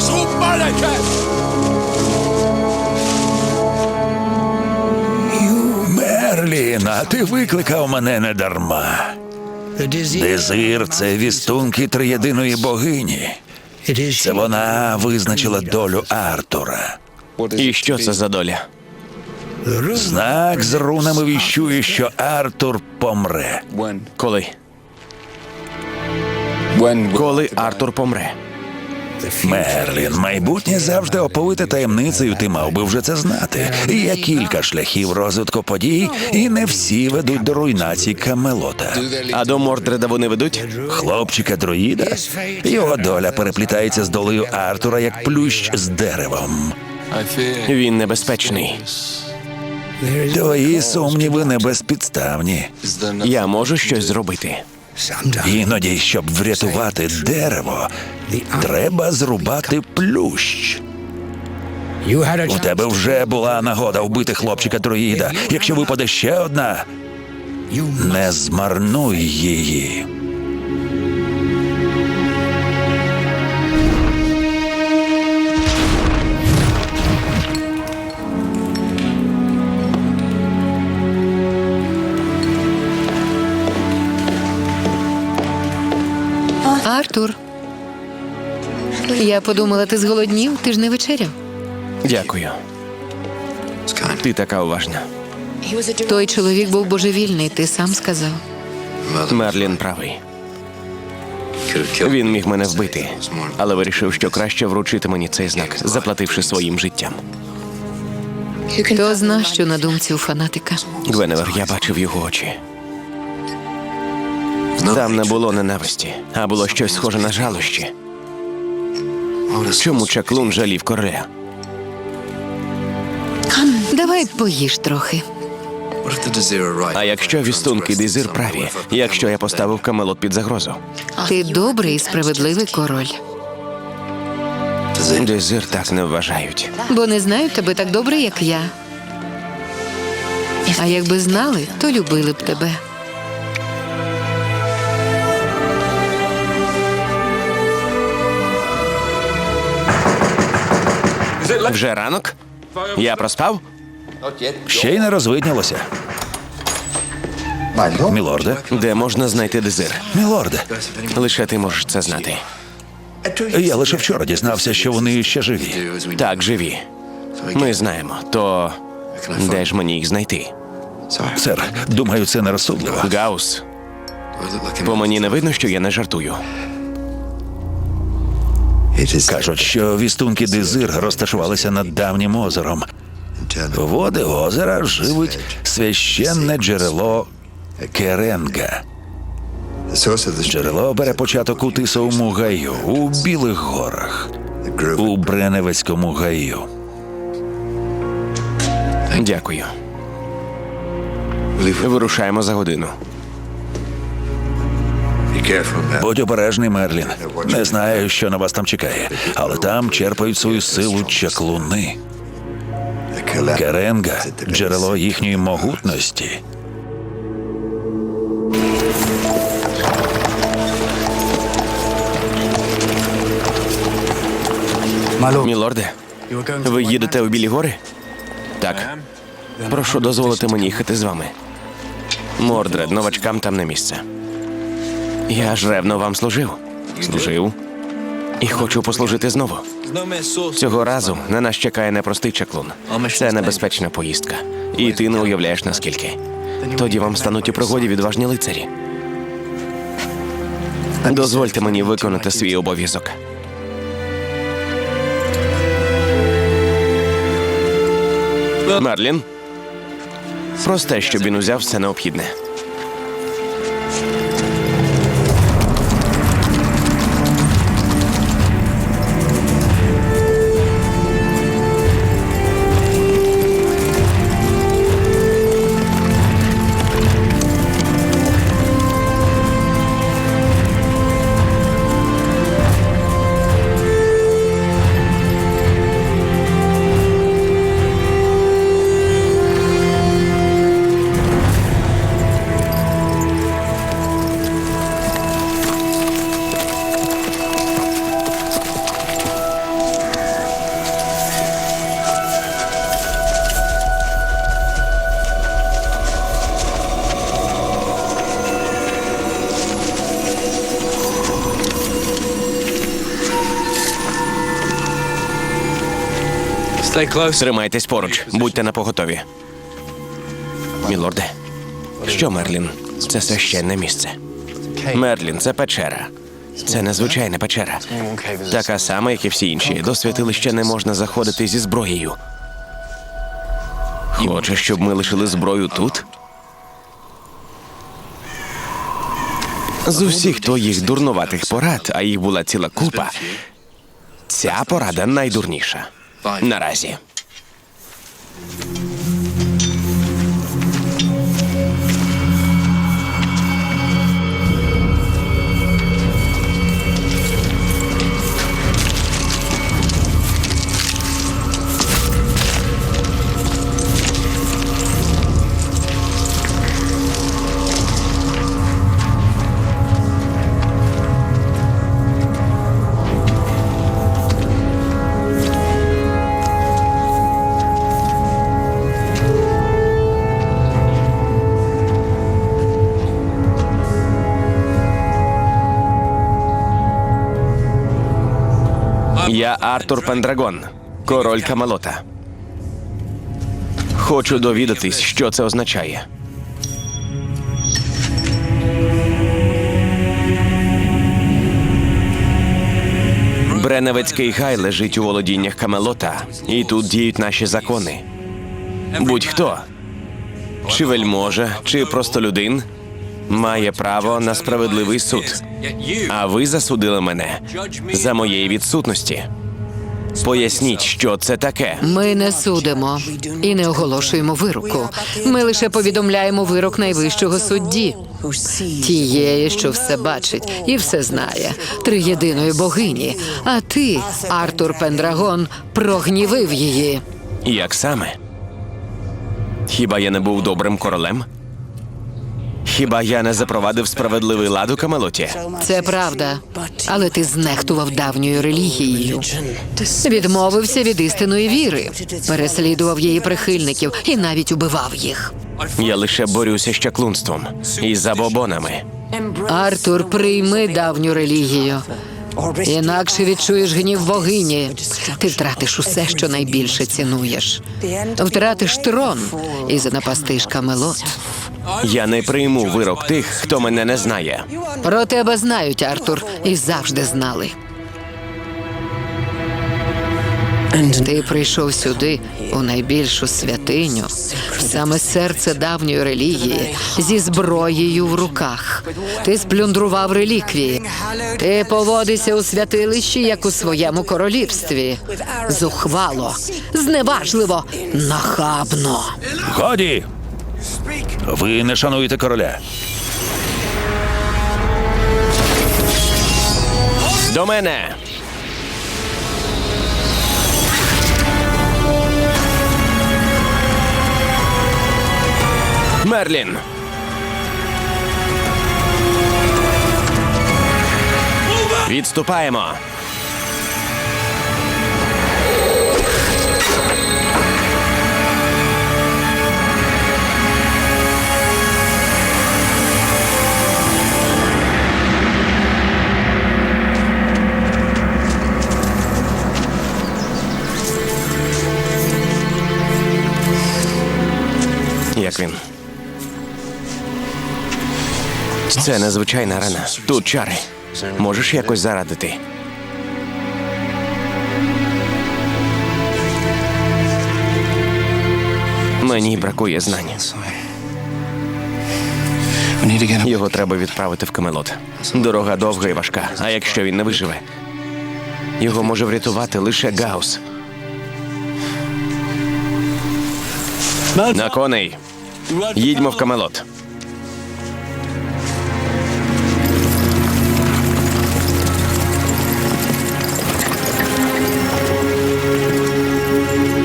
Вашу маленьке! Мерлін, а ти викликав мене не дарма. Дезир це вістунки триєдиної богині. Це вона визначила долю Артура. І що це за доля? Знак з рунами віщує, що Артур помре. Коли? Коли Артур помре? Мерлін, майбутнє завжди оповите таємницею, ти мав би вже це знати. Є кілька шляхів розвитку подій, і не всі ведуть до руйнації Камелота. А до Мордреда вони ведуть? Хлопчика друїда, його доля переплітається з долею Артура як плющ з деревом. Він небезпечний. Твої сумніви не безпідставні. Is there no? Я можу щось зробити. Іноді, щоб врятувати дерево, треба зрубати плющ. У тебе вже була нагода вбити хлопчика друїда. Якщо випаде ще одна, не змарнуй її. Артур. Я подумала, ти зголоднів, ти ж не вечеряв. Дякую. Ти така уважна. Той чоловік був божевільний, ти сам сказав. Мерлін правий. Він міг мене вбити, але вирішив, що краще вручити мені цей знак, заплативши своїм життям. Хто зна, що на думці у фанатика. Гвеневер, я бачив його очі. Там не було ненависті, а було щось схоже на жалощі. Чому чаклун жалів короля? Давай поїж трохи. А якщо вістунки Дезир праві, якщо я поставив Камелот під загрозу? Ти добрий і справедливий король. Дезир так не вважають. Бо не знають тебе так добре, як я. А якби знали, то любили б тебе. Вже ранок? Я проспав? Ще й не розвиднялося. Мілорде, Де можна знайти Дезир? мілорде, Лише ти можеш це знати. я лише вчора дізнався, що вони ще живі. Так, живі. Ми знаємо. То де ж мені їх знайти? Сер, думаю, це нерозсудливо. Гаус, по мені не видно, що я не жартую. Кажуть, що вістунки Дезир розташувалися над давнім озером. Води озера живить священне джерело Керенга. Джерело бере початок у Тисовому гаю, у Білих горах, у Бреневецькому гаю. Дякую. Вирушаємо за годину. Будь обережний, Мерлін. Не знаю, що на вас там чекає, але там черпають свою силу чаклуни. Керенга джерело їхньої могутності. Мілорде, ви їдете у Білі гори? Так. Прошу дозволити мені їхати з вами. Мордред, новачкам там не місце. Я ж ревно вам служив. Служив. І хочу послужити знову. Цього разу на нас чекає непростий чаклун. Це небезпечна поїздка. І ти не уявляєш наскільки. Тоді вам стануть у пригоді відважні лицарі. Дозвольте мені виконати свій обов'язок. Мерлін. Просте, щоб він узяв все необхідне. Тримайтесь поруч, будьте на поготові. Мілорде, що Мерлін? Це священне місце. Мерлін, це печера. Це незвичайна печера. Така сама, як і всі інші. До святилища не можна заходити зі зброєю. Хочеш, щоб ми лишили зброю тут? З усіх твоїх дурнуватих порад, а їх була ціла купа. Ця порада найдурніша. Наразі. Я Артур Пендрагон, король Камелота. Хочу довідатись, що це означає. Бреневецький гай лежить у володіннях Камелота, і тут діють наші закони. Будь-хто, чи вельможа, чи простолюдин, має право на справедливий суд. А ви засудили мене за моєї відсутності. Поясніть, що це таке. Ми не судимо і не оголошуємо вироку. Ми лише повідомляємо вирок найвищого судді, тієї, що все бачить і все знає, триєдиної богині. А ти, Артур Пендрагон, прогнівив її. Як саме? Хіба я не був добрим королем? Хіба я не запровадив справедливий лад у Камелоті? Це правда, але ти знехтував давньою релігією. Відмовився від істинної віри, переслідував її прихильників і навіть убивав їх. Я лише борюся з чаклунством і забобонами. Артур, прийми давню релігію. Інакше відчуєш гнів богині. Ти втратиш усе, що найбільше цінуєш. Втратиш трон і занапастиш камелот. Я не прийму вирок тих, хто мене не знає. Про тебе знають, Артур, і завжди знали. Ти прийшов сюди у найбільшу святиню, в саме серце давньої релігії, зі зброєю в руках. Ти сплюндрував реліквії. Ти поводишся у святилищі, як у своєму королівстві. Зухвало, зневажливо, нахабно. Годі! Ви не шануєте короля. До мене! Мерлін! Відступаємо! Це незвичайна рана. Тут чари. Можеш якось зарадити? Мені бракує знань. Його треба відправити в Камелот. Дорога довга і важка. А якщо він не виживе, його може врятувати лише Гаус. На коней. Їдьмо в Камелот.